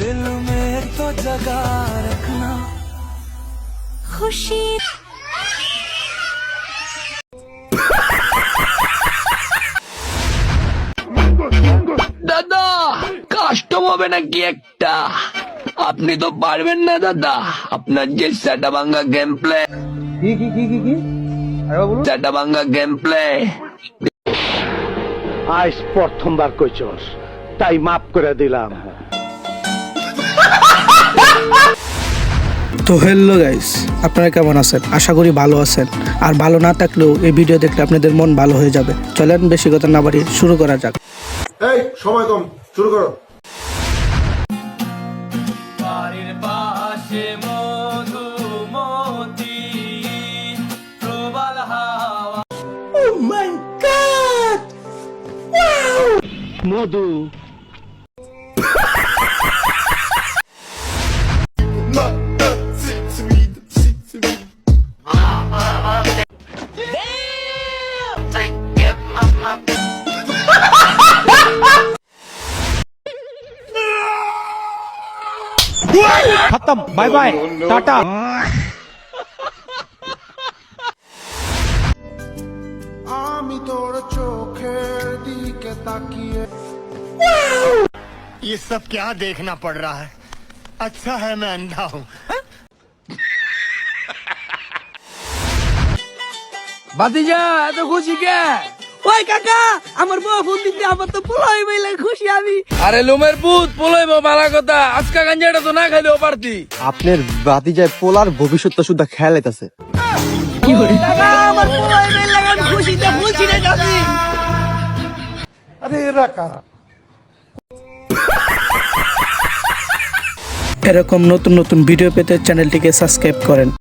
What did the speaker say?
दिल में तो जगा रखना খুশি দাদা কাস্টম হবে নাকি একটা আপনি তো পারবেন না দাদা আপনার যে সেটা ভাঙ্গা গেম প্লে কি কি কি কি কি আরে বলুন সেটা ভাঙ্গা গেম প্লে আজ প্রথমবার কইছস তাই মাফ করে দিলাম তো হ্যালো গাইস আপনারা কেমন আছেন? আশা করি ভালো আছেন। আর ভালো না থাকলেও এই ভিডিও দেখলে আপনাদের মন ভালো হয়ে যাবে। চলেন বেশি কথা না বাড়িয়ে শুরু করা যাক। এই সময় কম শুরু করো। হাওয়া। মধু খতম বাই বাই টাটা আমি তোর চোখের দিকে তাকিয়ে ये सब क्या देखना पड़ रहा है अच्छा है मैं अंधा हूँ বাতিজা এত খুশি কে ওই কাকা আমার বউ ফোন দিতে আমার তো পোলাই বইলে খুশি আমি। আরে লোমের পুত পোলাইব মারা কথা। আজকা গাঞ্জাটা তো না খাইলেও পারতি। আপনার বাতি যায় পোলার ভবিষ্যৎটা শুদ্ধ খেয়াল আইতাছে। কাকা আমার পোলাই বইলে আমি খুশিতে খুশি রে যাচ্ছি আরে এরা কারা এরকম নতুন নতুন ভিডিও পেতে চ্যানেলটিকে সাবস্ক্রাইব করেন।